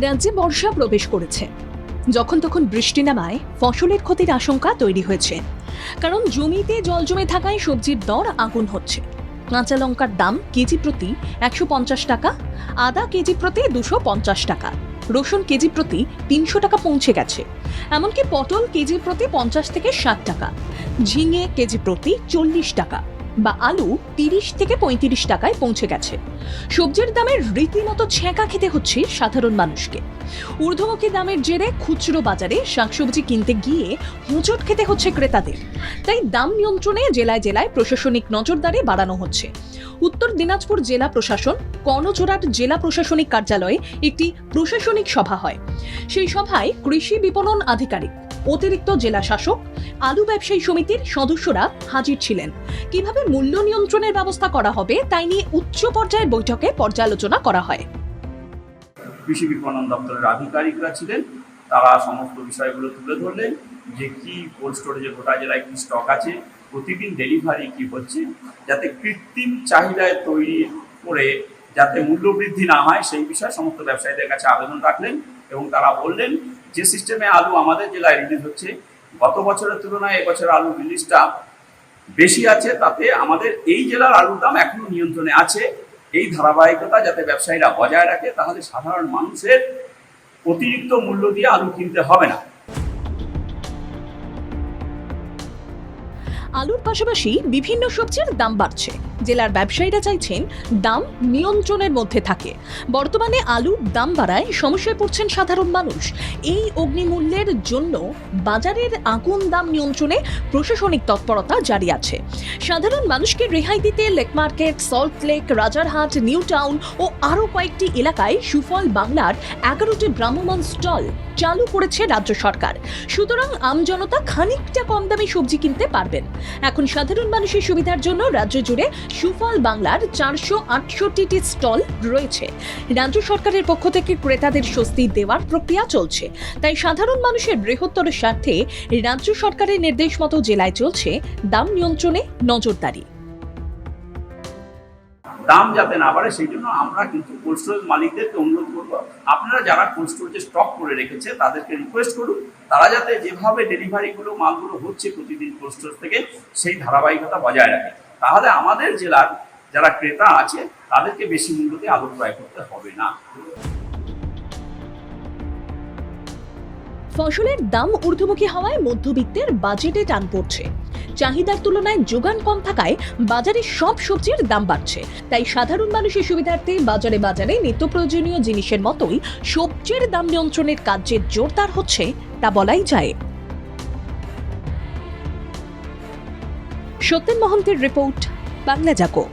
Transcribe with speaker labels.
Speaker 1: রাজ্যে বর্ষা প্রবেশ করেছে। যখন তখন বৃষ্টি নামায়, ফসলের ক্ষতির আশঙ্কা তৈরি হয়েছে। কারণ জমিতে জল জমে থাকায় সবজির দর আগুন হচ্ছে। কাঁচা লঙ্কার দাম কেজি প্রতি একশো পঞ্চাশ টাকা, আদা কেজি প্রতি দুশো পঞ্চাশ টাকা, রসুন কেজি প্রতি তিনশো টাকা পৌঁছে গেছে। এমনকি পটল কেজি প্রতি পঞ্চাশ থেকে ষাট টাকা, ঝিঙে কেজি প্রতি চল্লিশ টাকা। বা আলু তিরিশ থেকে পঁয়ত্রিশ টাকায় পৌঁছে গেছে। সবজির দামের রীতিমতো ছ্যাঁকা খেতে হচ্ছে সাধারণ মানুষকে। ঊর্ধ্বমুখী দামের জেরে খুচরো বাজারে শাকসবজি কিনতে গিয়ে হোঁচট খেতে হচ্ছে ক্রেতাদের। তাই দাম নিয়ন্ত্রণে জেলায় জেলায় প্রশাসনিক নজরদারি বাড়ানো হচ্ছে। উত্তর দিনাজপুর জেলা প্রশাসন কর্ণজোড়াট জেলা প্রশাসনিক কার্যালয়ে একটি প্রশাসনিক সভা হয়। সেই সভায় কৃষি বিপণন আধিকারিক অতিরিক্ত জেলা শাসক, আলু ব্যবসায়ী সমিতির সদস্যরা হাজির ছিলেন। কীভাবে মূল্য নিয়ন্ত্রণের ব্যবস্থা করা হবে তাই নিয়ে উচ্চ পর্যায়ের বৈঠকে পর্যালোচনা করা হয়।
Speaker 2: কৃষি বিপণন দপ্তরের আধিকারিকরা ছিলেন। তারা সমস্ত বিষয়গুলো তুলে ধরলেন যে কি কোল্ড স্টোরেজে গোটা জেলায় কি স্টক আছে, প্রতিদিন ডেলিভারি কি হচ্ছে, যাতে কৃত্রিম চাহিদায় তৈরি করে যাতে মূল্য বৃদ্ধি না হয়, সেই বিষয়ে সমস্ত ব্যবসায়ীদের কাছে আবেদন রাখলেন এবং তারা বললেন যে সিস্টেমে আলু আমাদের জেলায় রিলিজ হচ্ছে, গত বছরের তুলনায় এবছর আলু রিলিজটা বেশি আছে, তাতে আমাদের এই জেলার আলুর দাম এখনও নিয়ন্ত্রণে আছে। এই ধারাবাহিকতা যাতে ব্যবসায়ীরা বজায় রাখে, তাহলে সাধারণ মানুষের অতিরিক্ত মূল্য দিয়ে আলু কিনতে হবে না।
Speaker 1: আলুর পাশাপাশি বিভিন্ন সবজির দাম বাড়ছে। জেলার ব্যবসায়ীরা চাইছেন দাম নিয়ন্ত্রণের মধ্যে থাকে। বর্তমানে আলুর দাম বাড়ায়, সমস্যায় পড়ছেন সাধারণ মানুষ। এই অগ্নিমূল্যের জন্য বাজারের আগুন দাম নিয়ন্ত্রণে প্রশাসনিক তৎপরতা জারি আছে। সাধারণ মানুষকে রেহাই দিতে Lake Market, Salt Lake, Rajarhat New Town ও আরও কয়েকটি এলাকায় সুফল বাংলার এগারোটি ভ্রাম্যমাণ স্টল চালু করেছে রাজ্য সরকার। সুতরাং আমজনতা খানিকটা কম দামে সবজি কিনতে পারবেন। এখন সাধারণ মানুষের সুবিধার জন্য রাজ্য জুড়ে সুফল বাংলার চারশো আটষট্টিটি স্টল রয়েছে। রাজ্য সরকারের পক্ষ থেকে ক্রেতাদের স্বস্তি দেওয়ার প্রক্রিয়া চলছে। তাই সাধারণ মানুষের বৃহত্তর স্বার্থে রাজ্য সরকারের নির্দেশ মতো জেলায় চলছে দাম নিয়ন্ত্রণে নজরদারি।
Speaker 2: দাম যাতে না বাড়ে, সেই জন্য আমরা কিন্তু কোল্ড স্টোরেজ মালিকদেরকে অনুরোধ করব। আপনারা যারা কোল্ড স্টোরেজে স্টক করে রেখেছে, তাদেরকে রিকোয়েস্ট করুন। তারা যাতে যেভাবে ডেলিভারিগুলো মালগুলো হচ্ছে প্রতিদিন কোল্ড স্টোরেজ থেকে, সেই ধারাবাহিকতা বজায় রাখে। তাহলে আমাদের জেলার যারা ক্রেতা আছে, তাদেরকে বেশি মূল্যতে আলু ক্রয় করতে হবে না।
Speaker 1: ফসলের দাম ঊর্ধ্বমুখী হওয়ায় মধ্যবিত্তের বাজেটে টান পড়ছে। চাহিদার তুলনায় যোগান কম থাকায় বাজারে সব সবজির দাম বাড়ছে। তাই সাধারণ মানুষের সুবিধার্থে বাজারে বাজারে নিত্য প্রয়োজনীয় জিনিসের মতোই সবজির দাম নিয়ন্ত্রণের কাজ যে জোরদার হচ্ছে তা বলাই যায়। সত্যেন মহন্তের রিপোর্ট বাংলা জাগো